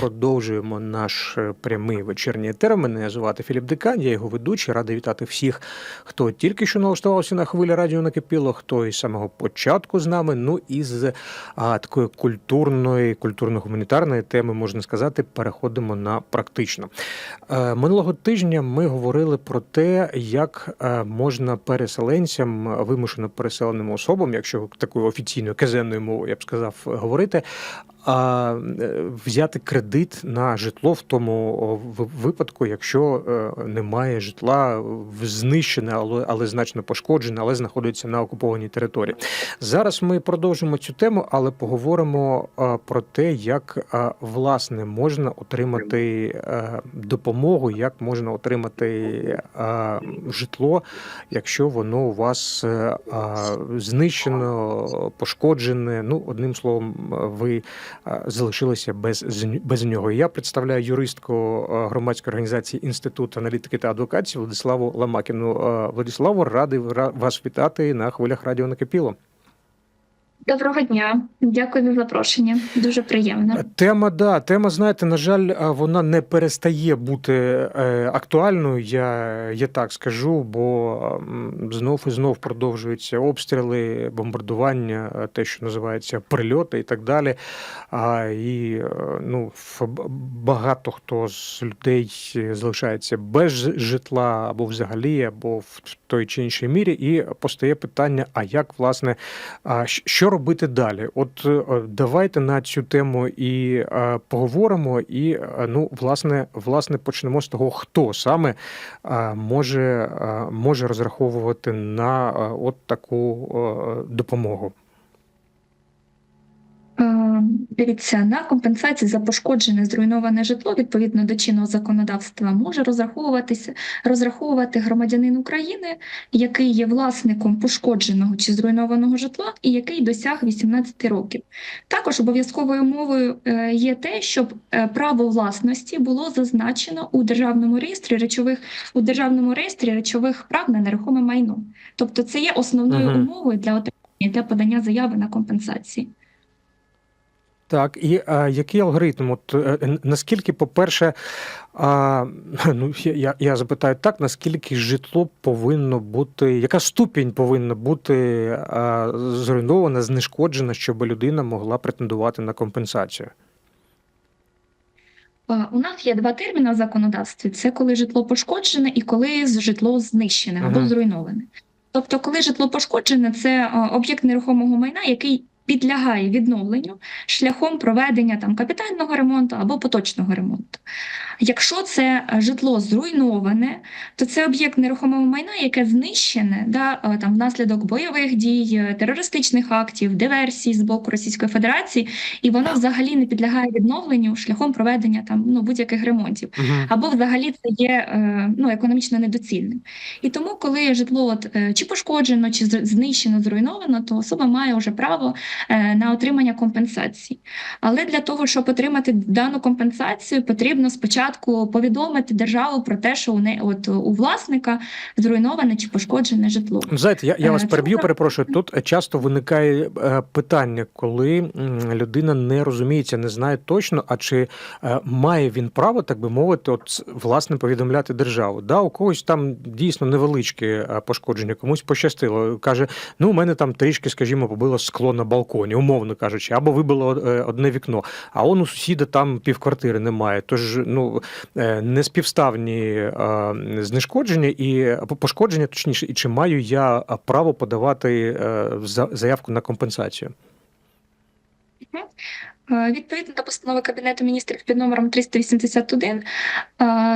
Продовжуємо наш е, прямий вечірній етер. Мене звати Філіп Дикан, я його ведучий. Радий вітати всіх, хто тільки що налаштувався на хвилі радіо накипіло, хто із самого початку з нами. Ну і з а, такої культурної, культурно-гуманітарної теми можна сказати, переходимо на практично. Е, Минулого тижня ми говорили про те, як е, можна переселенцям, вимушено переселеним особам, якщо такою офіційною казенною мовою я б сказав, говорити, взяти кредит на житло в тому випадку, якщо е, немає житла знищене, але, але значно пошкоджене, але знаходиться на окупованій території. Зараз ми продовжимо цю тему, але поговоримо е, про те, як е, власне можна отримати е, допомогу, як можна отримати е, житло, якщо воно у вас е, знищено, пошкоджене. Ну, одним словом, ви залишилися без, без нього. Я представляю юристку громадської організації Інститут аналітики та адвокації Владиславу Ламакіну. Владиславу, радий ра- вас вітати на хвилях радіо накипіло. Доброго дня, дякую за запрошення. Дуже приємно. Тема, да, тема, знаєте, на жаль, вона не перестає бути е, актуальною. Я, я так скажу, бо знов і знов продовжуються обстріли, бомбардування, е, те, що називається прильоти і так далі. А, і е, ну, багато хто з людей залишається без житла або взагалі, або в той чи іншій мірі, і постає питання: а як власне що робити далі? От е, давайте на цю тему і е, поговоримо, і е, ну, власне, власне, почнемо з того, хто саме може, може розраховувати на от таку допомогу. Дивіться, на компенсацію за пошкоджене зруйноване житло відповідно до чинного законодавства може розраховуватися розраховувати громадянин України, який є власником пошкодженого чи зруйнованого житла, і який досяг 18 років. Також обов'язковою умовою е, є те, щоб е, право власності було зазначено у державному реєстрі речових у державному реєстрі речових прав на нерухоме майно. Тобто, це є основною Мгм. умовою для отримання для подання заяви на компенсації. Так, і а, який алгоритм? От е, наскільки, по-перше, а, ну я, я- я запитаю так, наскільки житло повинно бути, яка ступінь повинна бути а, зруйнована, знешкоджена, щоб людина могла претендувати на компенсацію? Е, У нас є два терміни в законодавстві: це коли житло пошкоджене і коли житло знищене або Мгм. зруйноване. Тобто, коли житло пошкоджене, це е, об'єкт нерухомого майна, який підлягає відновленню шляхом проведення там капітального ремонту або поточного ремонту. Якщо це е, житло зруйноване, то це об'єкт нерухомого майна, яке знищене да, е, там, внаслідок бойових дій, е, терористичних актів, диверсій з боку Російської Федерації, і воно взагалі не підлягає відновленню шляхом проведення там ну будь-яких ремонтів, або взагалі це є ну економічно недоцільним. І тому, коли житло от, чи пошкоджено, чи знищено, зруйновано, то особа має вже право на отримання компенсації. Але для того, щоб отримати дану компенсацію, потрібно спочатку повідомити державу про те, що у не от у власника зруйноване чи пошкоджене житло. Знаєте, я, я Е, вас переб'ю, перепрошую. Тут часто виникає е, питання, коли людина не розуміється, не знає точно, а чи е, має він право, так би мовити, от власне повідомляти державу. Да, у когось там дійсно невеличке е, пошкодження, комусь пощастило. Каже: ну, у мене там трішки, скажімо, побило скло на балконі, умовно кажучи, або вибило е, одне вікно. А он у сусіда там півквартири немає. Тож ну е, неспівставні е, знешкодження і е, пошкодження, точніше, і чи маю я е, право подавати е, заявку на компенсацію? Е, Відповідно до постанови Кабінету міністрів під номером 381 е,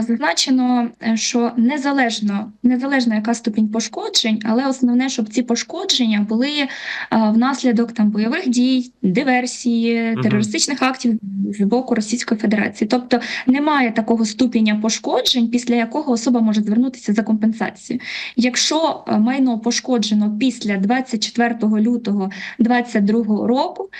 зазначено, е, що незалежно, незалежно яка ступінь пошкоджень, але основне, щоб ці пошкодження були внаслідок там бойових дій, диверсії, терористичних актів з боку Російської Федерації. Тобто немає такого ступеня пошкоджень, після якого особа може звернутися за компенсацією. Якщо майно пошкоджено після 24 лютого 2022 року,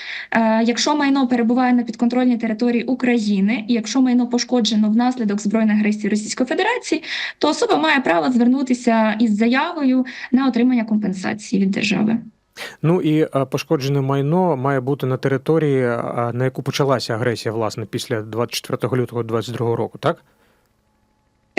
Якщо майно перебуває на підконтрольній території України, і якщо майно пошкоджено внаслідок збройної агресії Російської Федерації, то особа має право звернутися із заявою на отримання компенсації від держави. Ну і е, пошкоджене майно має бути на території, е, на яку почалася агресія, власне, після 24 лютого 2022 року, так?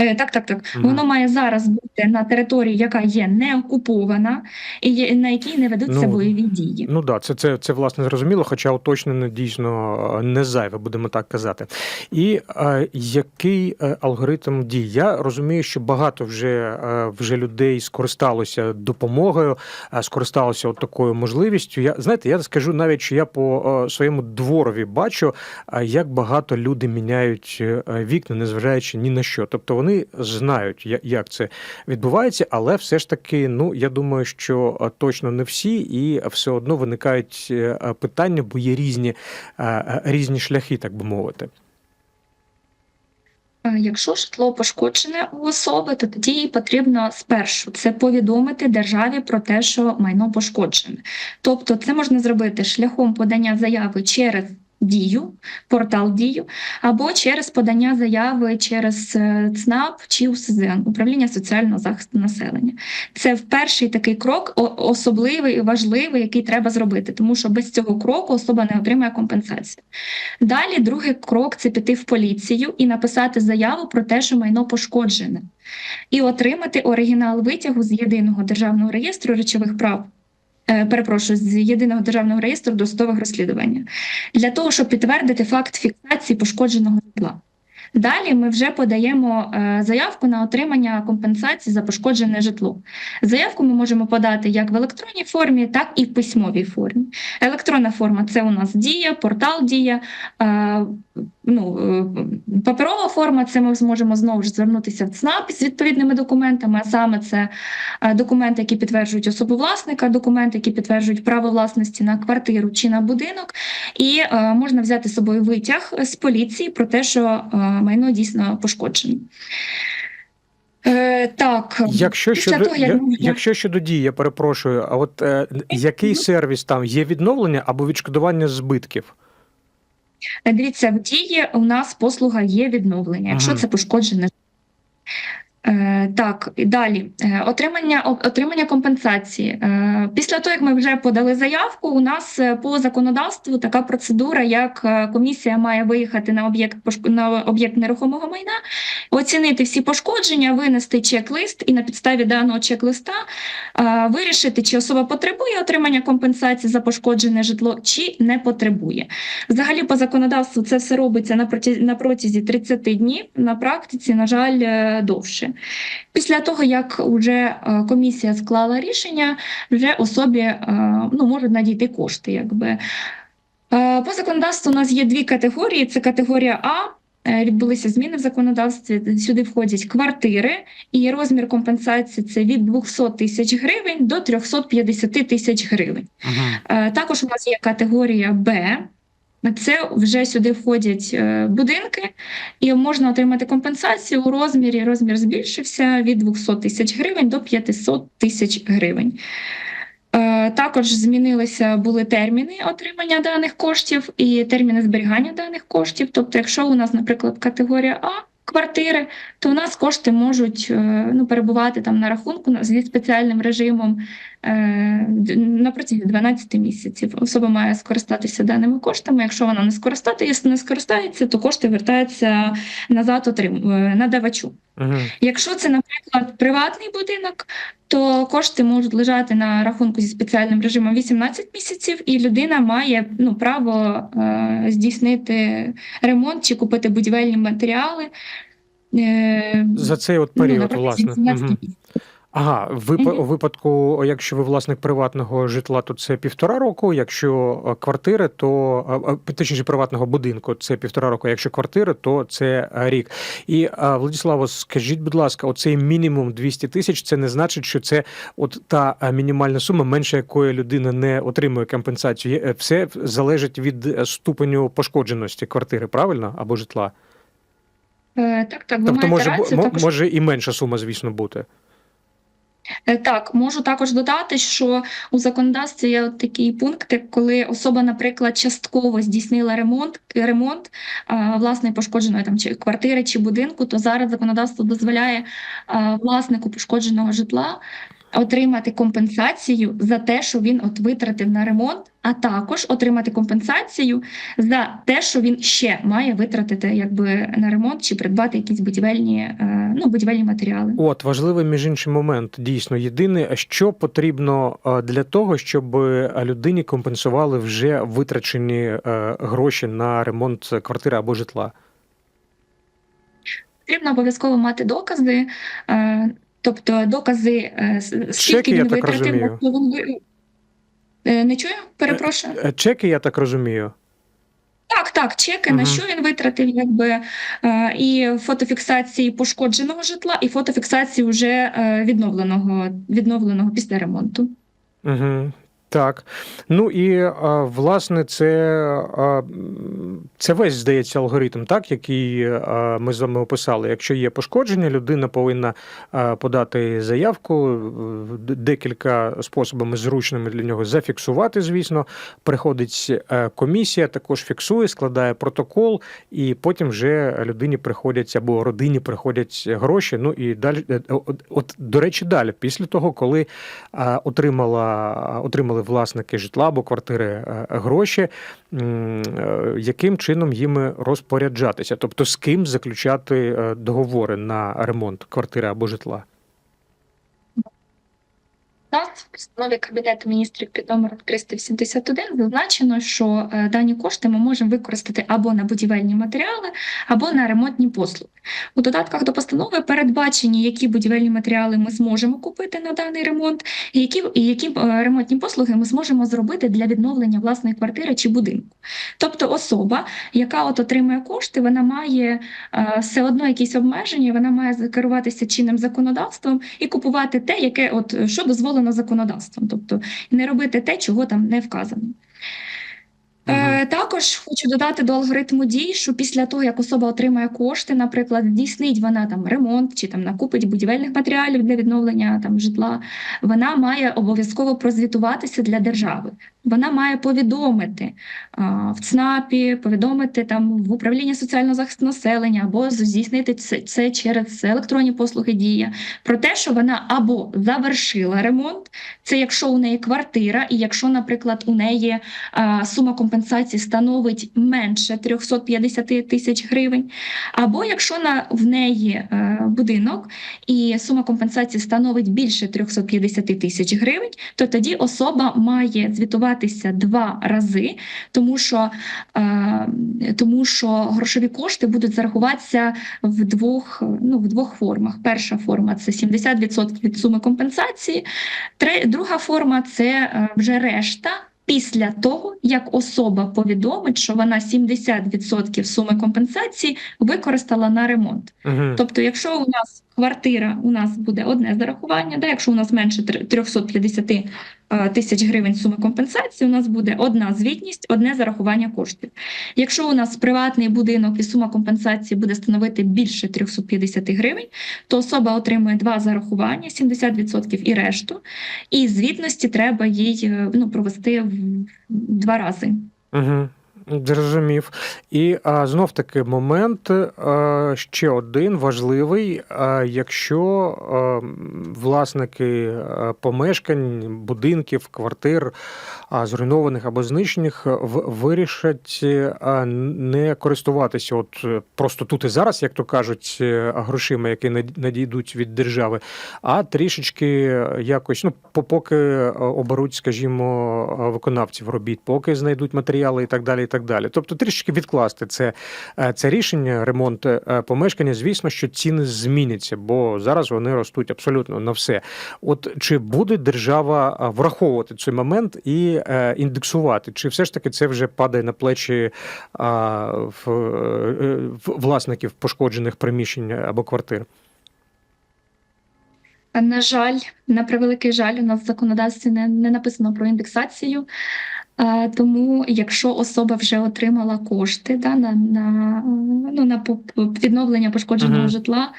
Е, Так, так, так. Мгм. Воно має зараз бути на території, яка є не окупована, і є- на якій не ведуться Ну, бойові дії. Ну да, це, це, це власне зрозуміло, хоча уточнене дійсно е, не зайве, будемо так казати. І е, який е, алгоритм дій? Я розумію, що багато вже, е, вже людей скористалося допомогою, е, скористалося от такою можливістю. Я знаєте, я скажу навіть, що я по е, своєму дворові бачу, е, як багато люди міняють вікна, незважаючи ні на що. Тобто вони знають, як це відбувається, але все ж таки, ну я думаю, що е, точно не всі, і все одно виникають е, е, питання, бо є різні, різні шляхи, так би мовити. Якщо житло пошкоджене у особи, то тоді їй потрібно спершу це повідомити державі про те, що майно пошкоджене. Тобто, це можна зробити шляхом подання заяви через дію, портал дію, або через подання заяви через е, ЦНАП чи УСЗН, управління соціального захисту населення. Це перший такий крок, особливий і важливий, який треба зробити, тому що без цього кроку особа не отримає компенсацію. Далі другий крок це піти в поліцію і написати заяву про те, що майно пошкоджене, і отримати оригінал витягу з єдиного державного реєстру речових прав. Е, Перепрошую, з єдиного державного реєстру досудових розслідування для того, щоб підтвердити факт фіксації пошкодженого житла. Далі ми вже подаємо е, заявку на отримання компенсації за пошкоджене житло. Заявку ми можемо подати як в електронній формі, так і в письмовій формі. Електронна форма це у нас дія, портал дія. Ну, е, паперова форма це ми зможемо знову ж звернутися в ЦНАП з відповідними документами, а саме це е, документи, які підтверджують особу власника, документи, які підтверджують право власності на квартиру чи на будинок, і е, можна взяти з собою витяг з поліції про те, що е, майно дійсно пошкоджене. Е, так, Якщо щодо, того, як я, якщо щодо дії, я перепрошую, а от е, який сервіс там є відновлення або відшкодування збитків? Дивіться, в дії у нас послуга є відновлення, якщо це пошкоджене. Е, так, і далі Е, отримання отримання компенсації. Е, після того, як ми вже подали заявку, у нас по законодавству така процедура, як комісія має виїхати на об'єкт на об'єкт нерухомого майна, оцінити всі пошкодження, винести чек-лист і на підставі даного чек-листа вирішити, чи особа потребує отримання компенсації за пошкоджене житло, чи не потребує. Взагалі, по законодавству це все робиться на протязі, на протязі 30 днів. На практиці, на жаль, е, Після того, як вже е, комісія склала рішення, вже особі е, ну, можуть надійти кошти. Якби. Е, По законодавству у нас є дві категорії: це категорія А. Відбулися зміни в законодавстві. Сюди входять квартири, і розмір компенсації це від 200 тисяч гривень до 350 тисяч гривень. Е, Також у нас є категорія Б. Це вже сюди входять е, будинки, і можна отримати компенсацію у розмірі. Розмір збільшився від 200 тисяч гривень до 500 тисяч гривень. Е, Також змінилися були терміни отримання даних коштів і терміни зберігання даних коштів. Тобто, якщо у нас, наприклад, категорія А квартири, то у нас кошти можуть е, ну, перебувати там на рахунку зі спеціальним режимом е, на протязі 12 місяців. Особа має скористатися даними коштами. Якщо вона не скористається, не скористається, то кошти вертаються назад отрим... е, надавачу. Угу. Якщо це, наприклад, приватний будинок, то кошти можуть лежати на рахунку зі спеціальним режимом 18 місяців, і людина має ну, право е, здійснити ремонт чи купити будівельні матеріали. Е, За цей от ну, період, протязі власне. 18 Ага, в випадку, якщо ви власник приватного житла, то це півтора року. Якщо е, квартири, то е, точніше приватного будинку, це півтора року. Якщо квартири, то це рік. І Владиславо, скажіть, будь ласка, оцей мінімум 200 тисяч, це не значить, що це от та мінімальна сума, менше якої людина не отримує компенсацію. Все залежить від ступеню пошкодженості квартири, правильно або житла. Е, Так, так, ви Тобто маєте може рацію. Також може і менша сума, звісно, бути. Е, Так, можу також додати, що у законодавстві є от такі пункти, коли особа, наприклад, частково здійснила ремонт, ремонт а, власної пошкодженої там чи квартири чи будинку, то зараз законодавство дозволяє власнику пошкодженого житла отримати компенсацію за те, що він от витратив на ремонт, а також отримати компенсацію за те, що він ще має витратити якби на ремонт чи придбати якісь будівельні, е, ну, будівельні матеріали. От важливий між іншим момент. Дійсно, єдине, що потрібно е, для того, щоб е, людині компенсували вже витрачені гроші на ремонт квартири або житла. Потрібно обов'язково мати докази, тобто докази, скільки Чеки, він витратив. розумію. бо він ви- Е, Не чую, перепрошую. Е, Чеки, я так розумію. Так, так, чеки, угу. на що він витратив, якби е, і фотофіксації пошкодженого житла, і фотофіксації вже е, відновленого, відновленого після ремонту. Угу. Так. Ну і власне, це, це весь здається алгоритм, так, який ми з вами описали. Якщо є пошкодження, людина повинна подати заявку, е, декілька способами зручними для нього зафіксувати, звісно. Приходить е, комісія, також фіксує, складає протокол, і потім вже людині приходять або родині приходять гроші. Ну і далі, е, от, от до речі, далі, після того, коли отримала, отримали власники житла або квартири е, гроші, е, яким чином їм розпоряджатися? Тобто з ким заключати е, договори на ремонт квартири або житла? Так. В постанові Кабінету міністрів під номером 381 зазначено, що е, дані кошти ми можемо використати або на будівельні матеріали, або на ремонтні послуги. У додатках до постанови передбачені, які будівельні матеріали ми зможемо купити на даний ремонт, і які, і які е, ремонтні послуги ми зможемо зробити для відновлення власної квартири чи будинку. Тобто особа, яка от отримує кошти, вона має е, все одно якісь обмеження, вона має керуватися чинним законодавством і купувати те, яке от що дозволено законодавством, тобто не робити те, чого там не вказано. Е, також хочу додати до алгоритму дій, що після того, як особа отримає кошти, наприклад, здійснить вона там ремонт чи там накупить будівельних матеріалів для відновлення там житла, вона має обов'язково прозвітуватися для держави. Вона має повідомити а, в ЦНАПі, повідомити там в управлінні соціального захисту населення або здійснити це, це через електронні послуги дія про те, що вона або завершила ремонт, це якщо у неї квартира, і якщо, наприклад, у неї а, сума компенсації становить менше 350 тисяч гривень, або якщо на в неї е, будинок і сума компенсації становить більше 350 тисяч гривень, то тоді особа має звітуватися два рази, тому що, е, тому що грошові кошти будуть зарахуватися в двох, ну, в двох формах. Перша форма це 70% від суми компенсації, друга форма це е, вже решта. Після того, як особа повідомить, що вона 70% суми компенсації використала на ремонт. Угу. Тобто, якщо у нас квартира, у нас буде одне зарахування, да, якщо у нас менше тр- 350 е, тисяч гривень суми компенсації, у нас буде одна звітність, одне зарахування коштів. Якщо у нас приватний будинок і сума компенсації буде становити більше 350 гривень, то особа отримує два зарахування, 70% і решту, і звітності треба їй е, ну, провести в два рази. Угу. Зрозумів. І а, знов таки момент а, ще один важливий. А, якщо а, власники а, помешкань, будинків, квартир а, зруйнованих або знищених вирішать а, не користуватися от е, просто тут і зараз, як то кажуть, е, грошима, які над- надійдуть від держави, а трішечки якось, ну, поки е, оберуть, скажімо, е, виконавців робіт, поки знайдуть матеріали і так далі. Так далі. Тобто трішечки відкласти це, е, це рішення, ремонт е, помешкання. Звісно, що ціни зміняться, бо зараз вони ростуть абсолютно на все. От чи буде держава враховувати цей момент і е, індексувати? Чи все ж таки це вже падає на плечі е, власників пошкоджених приміщень або квартир? На жаль, на превеликий жаль, у нас в законодавстві не, не написано про індексацію. Е, Тому, якщо особа вже отримала кошти да, на, на, ну, на відновлення пошкодженого Мгм. житла,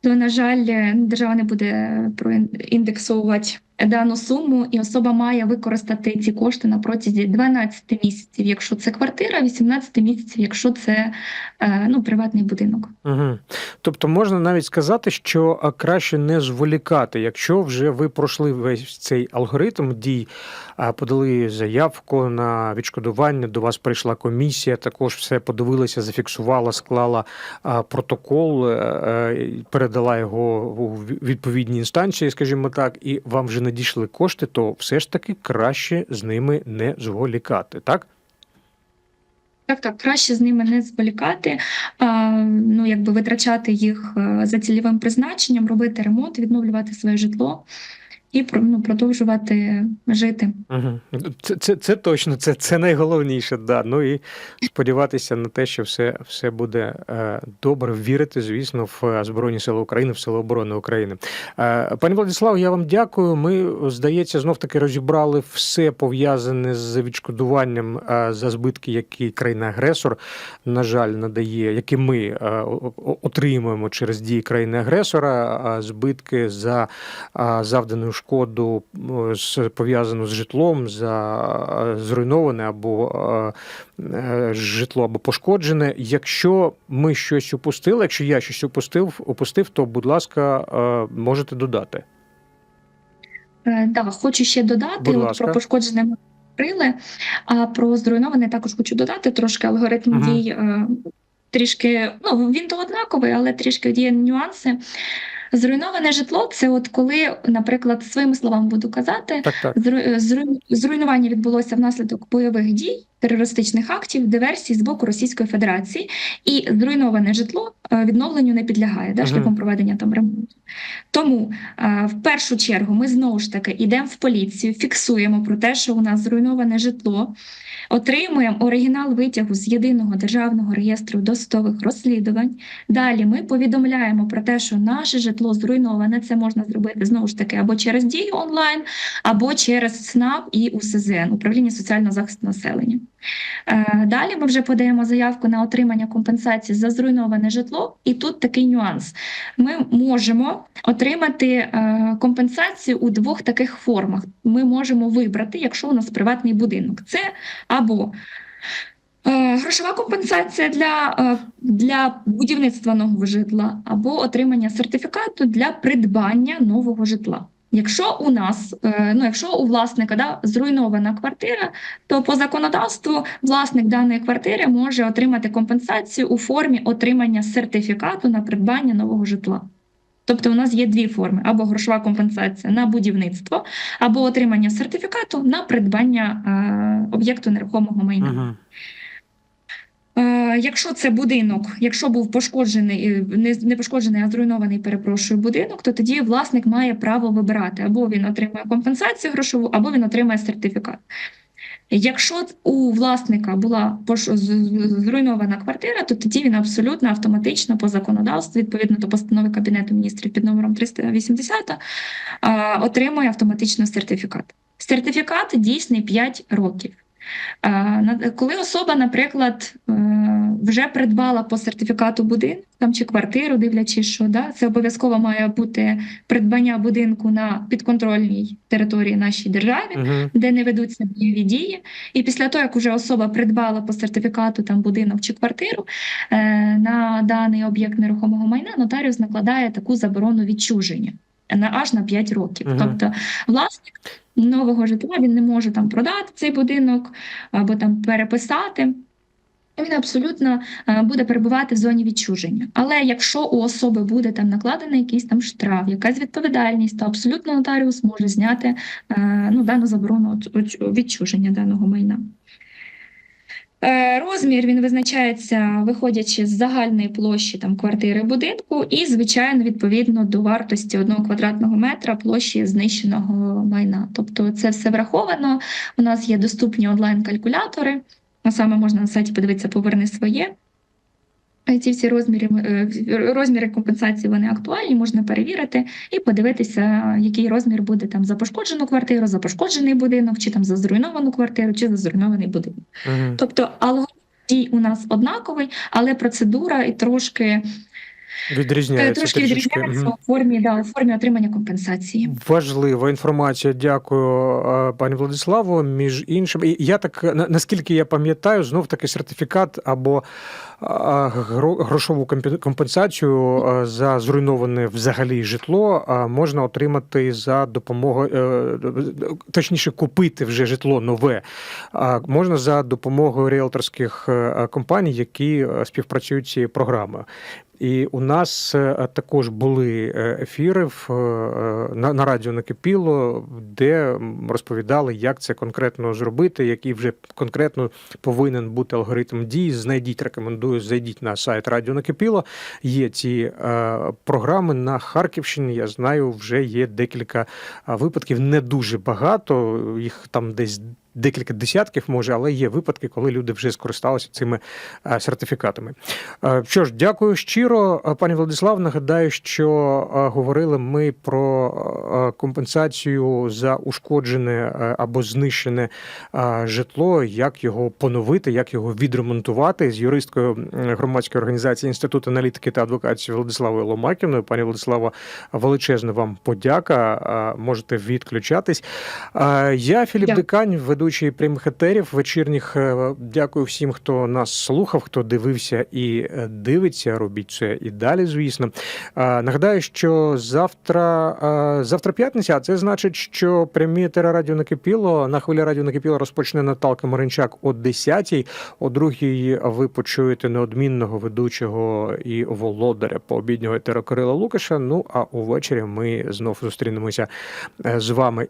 то, на жаль, держава не буде проіндексовувати дану суму, і особа має використати ці кошти на протязі 12 місяців, якщо це квартира, 18 місяців, якщо це е, ну, приватний будинок. Угу. Тобто можна навіть сказати, що краще не зволікати, якщо вже ви пройшли весь цей алгоритм дій, подали заявку на відшкодування, до вас прийшла комісія, також все подивилася, зафіксувала, склала протокол, е, е, передала його у відповідні інстанції, скажімо так, і вам вже надійшли кошти, то все ж таки краще з ними не зволікати, так? Так, так, краще з ними не зволікати, ну, якби витрачати їх е, за цільовим призначенням, робити ремонт, відновлювати своє житло і ну, продовжувати жити. Це, це, це точно, це, це найголовніше, да. Ну і сподіватися на те, що все, все буде е, добре, вірити, звісно, в е, Збройні Сили України, в Сили оборони України. Е, пані Владислав, я вам дякую. Ми, здається, знов таки розібрали все пов'язане з відшкодуванням е, за збитки, які країна-агресор, на жаль, надає, які ми е, отримуємо через дії країни-агресора, а збитки за а, завдану шкоду пов'язану з житлом, за е, зруйноване або е, е, житло або пошкоджене. Якщо ми щось упустили, якщо я щось упустив, упустив, то будь ласка, е, можете додати. Е, Да, хочу ще додати от про пошкоджене ми говорили, а про зруйноване також хочу додати трошки алгоритм Мгм. дій. е, Трішки, ну він то однаковий, але трішки є нюанси. Зруйноване житло це от коли, наприклад, своїми словами буду казати, Так, так. Зру- зру- Зруйнування відбулося внаслідок бойових дій, терористичних актів, диверсій з боку Російської Федерації, і зруйноване житло е, відновленню не підлягає да, шляхом проведення там ремонту. Тому е, в першу чергу ми знову ж таки йдемо в поліцію, фіксуємо про те, що у нас зруйноване житло. Отримуємо оригінал витягу з єдиного державного реєстру досудових розслідувань. Далі ми повідомляємо про те, що наше житло зруйноване. Це можна зробити знову ж таки або через дію онлайн, або через СНАП і УСЗН управління соціального захисту населення. Е, Далі ми вже подаємо заявку на отримання компенсації за зруйноване житло, і тут такий нюанс. Ми можемо отримати е, компенсацію у двох таких формах. Ми можемо вибрати, якщо у нас приватний будинок. Це або е, грошова компенсація для, для будівництва нового житла, або отримання сертифікату для придбання нового житла. Якщо у нас, е, ну якщо у власника да, зруйнована квартира, то по законодавству власник даної квартири може отримати компенсацію у формі отримання сертифікату на придбання нового житла. Тобто у нас є дві форми: або грошова компенсація на будівництво, або отримання сертифікату на придбання е, об'єкту нерухомого майна. Угу. Е, Якщо це будинок, якщо був пошкоджений, е, не, пошкоджений, а зруйнований, перепрошую, будинок, то тоді власник має право вибирати або він отримує компенсацію грошову, або він отримує сертифікат. Якщо у власника була зруйнована квартира, то тоді він абсолютно автоматично по законодавству, відповідно до постанови Кабінету міністрів під номером 380, е, отримує автоматично сертифікат. Сертифікат дійсний 5 років. Е, Коли особа, наприклад, е, вже придбала по сертифікату будинок там чи квартиру, дивлячись, що да, це обов'язково має бути придбання будинку на підконтрольній території нашій державі, Угу. де не ведуться бойові дії. І після того, як вже особа придбала по сертифікату там будинок чи квартиру е, на даний об'єкт нерухомого майна, нотаріус накладає таку заборону відчуження на аж на 5 років. Мгм. Тобто власник нового житла він не може там продати цей будинок або там переписати. Він абсолютно е, буде перебувати в зоні відчуження. Але якщо у особи буде там накладений якийсь там штраф, якась відповідальність, то абсолютно нотаріус може зняти е, ну, дану заборону відчуження даного майна. Е, Розмір він визначається, виходячи з загальної площі там, квартири будинку, і, звичайно, відповідно до вартості одного квадратного метра площі знищеного майна. Тобто це все враховано. У нас є доступні онлайн-калькулятори. А саме можна на сайті подивитися Поверни своє. Ці всі розміри, е, розміри компенсації вони актуальні, можна перевірити і подивитися, який розмір буде там за пошкоджену квартиру, за пошкоджений будинок, чи там за зруйновану квартиру, чи за зруйнований будинок. Угу. Тобто алгоритм дій у нас однаковий, але процедура і трошки Відрізняється Трошки трішечки. відрізняється Мгм. у формі, да, у формі отримання компенсації. Важлива інформація. Дякую, е, пані Владиславо. Між іншим, І я так на- наскільки я пам'ятаю, знов таки сертифікат або грошову компенсацію е, за зруйноване взагалі житло можна отримати за допомогою, е, точніше, купити вже житло нове. Можна за допомогою ріелторських е, компаній, які е, співпрацюють з цією програмою. І у нас е, також були е, ефіри в, е, на, на радіо накипіло, де розповідали, як це конкретно зробити, який вже конкретно повинен бути алгоритм дій. Знайдіть, рекомендую, зайдіть на сайт Радіо Накипіло. Є ці е, програми на Харківщині. Я знаю, вже є декілька випадків, не дуже багато. Їх там десь. Декілька десятків може, але є випадки, коли люди вже скористалися цими е, сертифікатами. Е, Що ж, дякую щиро, Е, пані Владислав. Нагадаю, що говорили ми про компенсацію за ушкоджене або знищене житло, як його поновити, як його відремонтувати з юристкою громадської організації Інститут аналітики та адвокації Владиславою Ломакіною. Пані Владислава, величезна вам подяка. Можете відключатись. Я Філіп Дякую. Дикань, ведучий прямих етерів вечірніх. Е, Дякую всім, хто нас слухав, хто дивився і е, дивиться. Робіть це і далі, звісно. Е, Нагадаю, що завтра, завтра п'ятниця, це значить, що прямі радіо накипіло на хвилі радіо накипіло розпочне Наталка Маринчак о 10-й. О 2-й ви почуєте неодмінного ведучого і володаря пообіднього етера Кирила Лукаша. Ну а увечері ми знов зустрінемося з вами.